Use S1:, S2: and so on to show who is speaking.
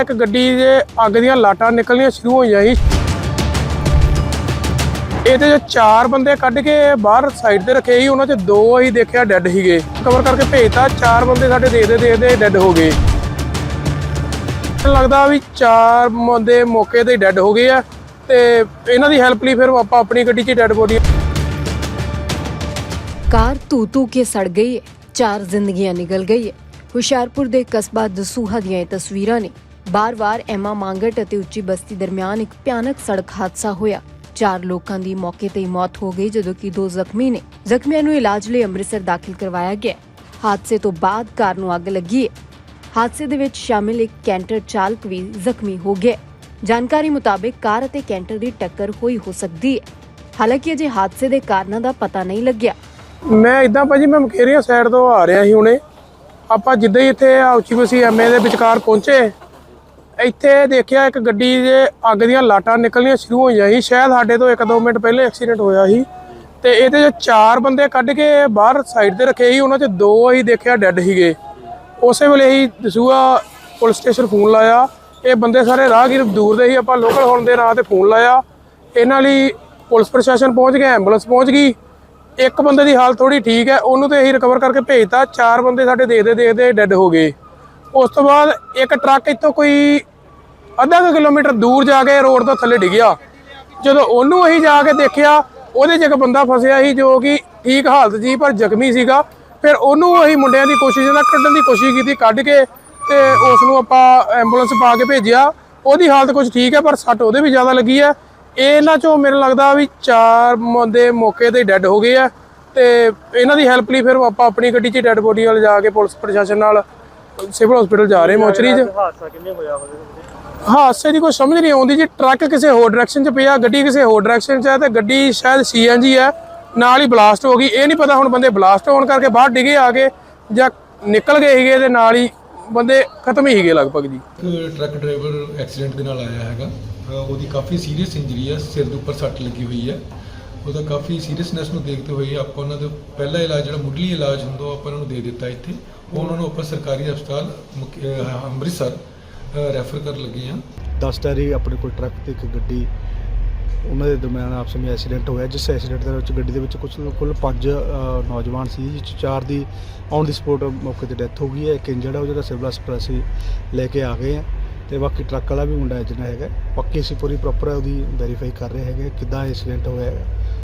S1: ਇੱਕ ਗੱਡੀ ਦੇ ਅੱਗ ਦੀਆਂ ਲਾਟਾਂ ਨਿਕਲਣੀਆਂ ਸ਼ੁਰੂ ਹੋਈਆਂ ਸੀ। ਇਹਦੇ ਚ ਚਾਰ ਬੰਦੇ ਕੱਢ ਕੇ ਬਾਹਰ ਸਾਈਡ ਤੇ ਰੱਖੇ ਸੀ, ਉਹਨਾਂ ਚ ਦੋ ਅਸੀਂ ਦੇਖਿਆ ਡੈੱਡ ਸੀਗੇ। ਕਵਰ ਕਰਕੇ ਭੇਜਤਾ, ਚਾਰ ਬੰਦੇ ਸਾਡੇ ਦੇ ਦੇ ਡੈੱਡ ਹੋ ਗਏ। ਲੱਗਦਾ ਵੀ ਚਾਰ ਬੰਦੇ ਮੌਕੇ ਤੇ ਡੈੱਡ ਹੋ ਗਏ ਆ ਤੇ ਇਹਨਾਂ ਦੀ ਹੈਲਪ ਲਈ ਫਿਰ ਆਪਾਂ ਆਪਣੀ ਗੱਡੀ 'ਚ ਡੈੱਡ ਬੋਡੀ
S2: ਕਾਰ ਧੂ ਧੂ ਕੇ ਸੜ ਗਈ ਹੈ ਚਾਰ ਜ਼ਿੰਦਗੀਆਂ ਨਿਕਲ ਗਈ ਹੈ ਹੁਸ਼ਿਆਰਪੁਰ ਦੇ ਕਸਬਾ ਦਸੂਹਾ ਦੀਆਂ ਇਹ ਤਸਵੀਰਾਂ ਨੇ। ਬਾਰ-ਬਾਰ ਐਮਾ ਮੰਗਟ ਅਤੇ ਉੱਚੀ ਬਸਤੀ ਦਰਮਿਆਨ ਇੱਕ ਭਿਆਨਕ ਸੜਕ ਹਾਦਸਾ ਹੋਇਆ। ਚਾਰ ਲੋਕਾਂ ਦੀ ਮੌਕੇ ਤੇ ਹੀ ਮੌਤ ਹੋ ਗਈ, ਜਦੋਂ ਕਿ ਦੋ ਜ਼ਖਮੀ ਨੇ। ਜ਼ਖਮੀਆਂ ਨੂੰ ਇਲਾਜ ਲਈ ਅੰਮ੍ਰਿਤਸਰ ਦਾਖਲ ਕਰਵਾਇਆ ਗਿਆ। ਹਾਦਸੇ ਤੋਂ ਬਾਅਦ ਕਾਰ ਨੂੰ ਅੱਗ ਲੱਗੀ ਹੈ ਹਾਦਸੇ ਦੇ ਵਿੱਚ ਸ਼ਾਮਿਲ ਇੱਕ ਕੈਂਟਰ ਚਾਲਕ ਵੀ ਜ਼ਖਮੀ ਹੋ ਗਿਆ। ਜਾਣਕਾਰੀ ਮੁਤਾਬਕ ਕਾਰ ਅਤੇ ਕੈਂਟਰ ਦੀ ਟੱਕਰ ਹੋਈ ਹੋ ਸਕਦੀ ਹੈ ਹਾਲਾਂਕਿ ਅਜੇ ਹਾਦਸੇ ਦੇ ਕਾਰਨਾਂ ਦਾ ਪਤਾ ਨਹੀਂ ਲੱਗਿਆ।
S1: ਮੈਂ ਇਦਾਂ ਭਾਜੀ, ਮੈਂ ਮਖੇਰੀਆਂ ਸਾਈਡ ਤੋਂ ਆ ਰਿਹਾ ਸੀ ਹੁਣੇ। ਆਪਾਂ ਜਿੱਦਾਂ ਹੀ ਇੱਥੇ ਆ ਬਸੀ ਐਮਏ ਦੇ ਵਿਚਕਾਰ ਪਹੁੰਚੇ। ਇੱਥੇ ਦੇਖਿਆ ਇੱਕ ਗੱਡੀ ਦੇ ਅੱਗ ਦੀਆਂ ਲਾਟਾਂ ਨਿਕਲਣੀਆਂ ਸ਼ੁਰੂ ਹੋਈਆਂ ਸੀ। ਸ਼ਾਇਦ ਸਾਡੇ ਤੋਂ 1-2 ਮਿੰਟ ਪਹਿਲੇ ਐਕਸੀਡੈਂਟ ਹੋਇਆ ਸੀ। ਤੇ ਇਹਦੇ ਚ ਚਾਰ ਬੰਦੇ ਕੱਢ ਕੇ ਬਾਹਰ ਸਾਈਡ ਤੇ ਰੱਖੇ ਸੀ। ਉਹਨਾਂ ਚ ਦੋ ਅਸੀਂ ਦੇਖਿਆ ਡੈੱਡ ਸੀਗੇ। ਉਸੇ ਵੇਲੇ ਹੀ ਦਸੂਆ ਪੁਲਿਸ ਸਟੇਸ਼ਨ ਫੋਨ ਲਾਇਆ। ਇਹ ਬੰਦੇ ਸਾਰੇ ਰਾਹਗੀਰ ਦੂਰ ਦੇ ਹੀ ਆਪਾਂ ਲੋਕਲ ਹੋਣ ਦੇ ਨਾਂ ਤੇ ਫੋਨ ਲਾਇਆ। ਇਹਨਾਂ ਲਈ ਪੁਲਿਸ ਪ੍ਰਸ਼ਾਸਨ ਪਹੁੰਚ ਗਿਆ ਐਂਬੂਲੈਂਸ ਪਹੁੰਚ ਗਈ। ਇੱਕ ਬੰਦੇ ਦੀ ਹਾਲਤ ਥੋੜੀ ਠੀਕ ਹੈ। ਉਹਨੂੰ ਤੇ ਅਸੀਂ ਰਿਕਵਰ ਕਰਕੇ ਭੇਜਤਾ। ਚਾਰ ਬੰਦੇ ਸਾਡੇ ਦੇਖਦੇ ਦੇਖਦੇ ਡੈੱਡ ਹੋ ਗਏ। ਉਸ ਤੋਂ ਬਾਅਦ ਇੱਕ ਟਰੱਕ ਇੱਥੋਂ ਕੋਈ ਅੱਧਾ ਕੁ ਕਿਲੋਮੀਟਰ ਦੂਰ ਜਾ ਕੇ ਰੋਡ ਤੋਂ ਥੱਲੇ ਡਿੱਗਿਆ। ਜਦੋਂ ਉਹਨੂੰ ਅਸੀਂ ਜਾ ਕੇ ਦੇਖਿਆ, ਉਹਦੇ 'ਚ ਇੱਕ ਬੰਦਾ ਫਸਿਆ ਸੀ ਜੋ ਕਿ ਠੀਕ ਹਾਲਤ ਸੀ, ਪਰ ਜ਼ਖਮੀ ਸੀਗਾ। ਫਿਰ ਉਹਨੂੰ ਅਸੀਂ ਮੁੰਡਿਆਂ ਦੀ ਕੋਸ਼ਿਸ਼ ਨਾਲ ਕੱਢਣ ਦੀ ਕੋਸ਼ਿਸ਼ ਕੀਤੀ, ਕੱਢ ਕੇ ਤੇ ਉਸ ਨੂੰ ਆਪਾਂ ਐਂਬੂਲੈਂਸ ਪਾ ਕੇ ਭੇਜਿਆ। ਉਹਦੀ ਹਾਲਤ ਕੁਝ ਠੀਕ ਹੈ, ਪਰ ਸੱਟ ਉਹਦੇ ਵੀ ਜ਼ਿਆਦਾ ਲੱਗੀ ਹੈ। ਇਹਨਾਂ ਚੋਂ ਮੈਨੂੰ ਲੱਗਦਾ ਵੀ ਚਾਰ ਬੰਦੇ ਮੌਕੇ ਤੇ ਡੈੱਡ ਹੋ ਗਏ ਆ ਤੇ ਇਹਨਾਂ ਦੀ ਹੈਲਪ ਲਈ ਫਿਰ ਆਪਾਂ ਆਪਣੀ ਗੱਡੀ 'ਚ ਡੈੱਡ ਬੋਡੀ ਵਾਲ ਜਾ ਕੇ ਪੁਲਿਸ ਪ੍ਰਸ਼ਾਸਨ ਨਾਲ ਸਿਵਲ ਹਸਪੀਟਲ ਜਾ ਰਹੇ ਮੋਚਰੀ 'ਚ।
S3: ਹਾਦਸਾ ਕਿੰਨੇ ਹੋਇਆ
S1: ਹਾਦਸੇ ਦੀ ਕੋਈ ਸਮਝ ਨਹੀਂ ਆਉਂਦੀ ਜੀ। ਟਰੱਕ ਕਿਸੇ ਹੋਰ ਡਾਇਰੈਕਸ਼ਨ 'ਚ ਪਿਆ ਗੱਡੀ ਕਿਸੇ ਹੋਰ ਡਾਇਰੈਕਸ਼ਨ 'ਚ ਹੈ ਤੇ ਗੱਡੀ ਸ਼ਾਇਦ ਸੀਐਨਜੀ ਹੈ ਨਾਲ ਹੀ ਬਲਾਸਟ ਹੋ ਗਈ। ਇਹ ਨਹੀਂ ਪਤਾ ਹੁਣ ਬੰਦੇ ਬਲਾਸਟ ਹੋਣ ਕਰਕੇ ਬਾਹਰ ਡਿੱਗੇ ਆ ਕੇ ਜਾਂ ਨਿਕਲ ਗਏ ਸੀਗੇ ਤੇ ਨਾਲ ਹੀ ਬੰਦੇ ਖਤਮ ਹੀ ਸੀਗੇ ਲਗਭਗ ਜੀ।
S4: ਇੱਕ ਟਰੱਕ ਡਰਾਈਵਰ ਐਕਸੀਡੈਂਟ ਦੇ ਨਾਲ ਆਇਆ ਹੈਗਾ। ਅ, ਉਹਦੀ ਕਾਫੀ ਸੀਰੀਅਸ ਇੰਜਰੀ ਹੈ ਸਿਰ ਦੇ ਉੱਪਰ ਸੱਟ ਲੱਗੀ ਹੋਈ ਹੈ। ਉਹਦਾ ਕਾਫੀ ਸੀਰੀਅਸਨੈਸ ਨੂੰ ਦੇਖਦੇ ਹੋਏ ਆਪਾਂ ਉਹਨਾਂ ਦਾ ਪਹਿਲਾ ਇਲਾਜ ਜਿਹੜਾ ਮੁੱਢਲੀ ਇਲਾਜ ਹੁੰਦਾ ਉਹ ਆਪਾਂ ਉਹਨਾਂ ਨੂੰ ਦੇ ਦਿੱਤਾ ਇੱਥੇ। ਉਹ ਉਹਨਾਂ ਨੂੰ ਆਪਾਂ ਸਰਕਾਰੀ ਹਸਪਤਾਲ ਮੁਕ- ਅ, ਅੰਮ੍ਰਿਤਸਰ ਰੈਫਰ ਕਰਨ ਲੱਗੇ ਹਾਂ।
S5: 10 ਟਾਇਰੀ ਆਪਣੇ ਕੋਲ ਟਰੱਕ ਤੇ ਇੱਕ ਗੱਡੀ, ਉਹਨਾਂ ਦੇ ਦਰਮਿਆਨ ਆਪਸ ਵਿੱਚ ਐਕਸੀਡੈਂਟ ਹੋਇਆ, ਜਿਸ ਐਕਸੀਡੈਂਟ ਦੇ ਵਿੱਚ ਗੱਡੀ ਦੇ ਵਿੱਚ ਕੁਝ ਕੁੱਲ ਪੰਜ ਨੌਜਵਾਨ ਸੀ, ਜਿਸ 'ਚ ਚਾਰ ਦੀ ਔਨ ਦੀ ਸਪੋਟ ਮੌਕੇ ਤੇ ਡੈਥ ਹੋ ਗਈ ਹੈ, ਇੱਕ ਇੰਜਰਡ ਹੈ ਉਹ ਜਿਹੜਾ ਸਿਵਲ ਹਸਪਤਾਲ ਅਸੀਂ ਲੈ ਕੇ ਆ ਗਏ ਆ। ਤੇ ਬਾਕੀ ਟਰੱਕ ਵਾਲਾ ਵੀ ਮੁੰਡਾ ਜਿਹੜਾ ਹੈਗਾ ਪੱਕੀ ਅਸੀਂ ਪੂਰੀ ਪ੍ਰੋਪਰ ਉਹਦੀ ਵੈਰੀਫਾਈ ਕਰ ਰਹੇ ਹੈਗੇ ਕਿੱਦਾਂ ਐਕਸੀਡੈਂਟ ਹੋਇਆ ਹੈਗਾ।